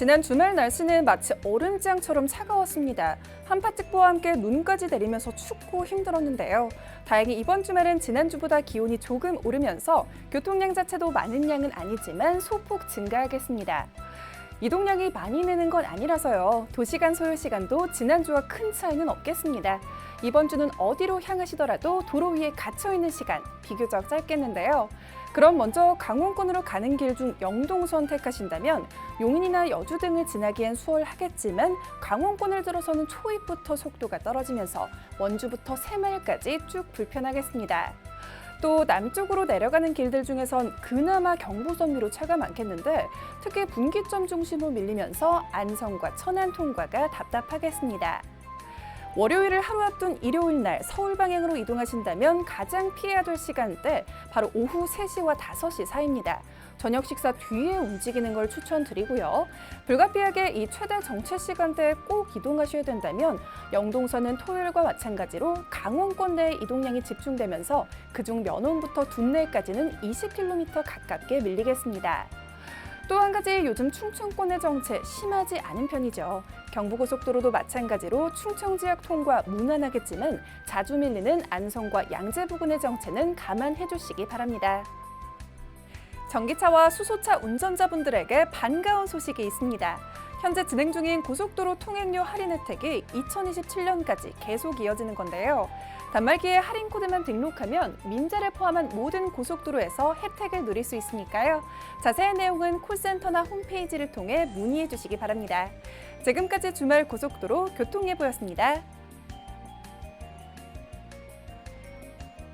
지난 주말 날씨는 마치 얼음장처럼 차가웠습니다. 한파특보와 함께 눈까지 내리면서 춥고 힘들었는데요. 다행히 이번 주말은 지난주보다 기온이 조금 오르면서 교통량 자체도 많은 양은 아니지만 소폭 증가하겠습니다. 이동량이 많이 느는 건 아니라서요. 도시간 소요 시간도 지난주와 큰 차이는 없겠습니다. 이번 주는 어디로 향하시더라도 도로 위에 갇혀 있는 시간 비교적 짧겠는데요. 그럼 먼저 강원권으로 가는 길 중 영동선 택하신다면 용인이나 여주 등을 지나기엔 수월하겠지만 강원권을 들어서는 초입부터 속도가 떨어지면서 원주부터 새마을까지 쭉 불편하겠습니다. 또 남쪽으로 내려가는 길들 중에선 그나마 경부선 위로 차가 많겠는데 특히 분기점 중심으로 밀리면서 안성과 천안 통과가 답답하겠습니다. 월요일을 하루 앞둔 일요일 날 서울 방향으로 이동하신다면 가장 피해야 될 시간대 바로 오후 3시와 5시 사이입니다. 저녁 식사 뒤에 움직이는 걸 추천드리고요. 불가피하게 이 최대 정체 시간대에 꼭 이동하셔야 된다면 영동선은 토요일과 마찬가지로 강원권 내에 이동량이 집중되면서 그중 면원부터 둔내까지는 20km 가깝게 밀리겠습니다. 또 한 가지 요즘 충청권의 정체 심하지 않은 편이죠. 경부고속도로도 마찬가지로 충청 지역 통과 무난하겠지만 자주 밀리는 안성과 양재 부근의 정체는 감안해 주시기 바랍니다. 전기차와 수소차 운전자분들에게 반가운 소식이 있습니다. 현재 진행 중인 고속도로 통행료 할인 혜택이 2027년까지 계속 이어지는 건데요. 단말기에 할인 코드만 등록하면 민재를 포함한 모든 고속도로에서 혜택을 누릴 수 있으니까요. 자세한 내용은 콜센터나 홈페이지를 통해 문의해 주시기 바랍니다. 지금까지 주말 고속도로 교통예보였습니다.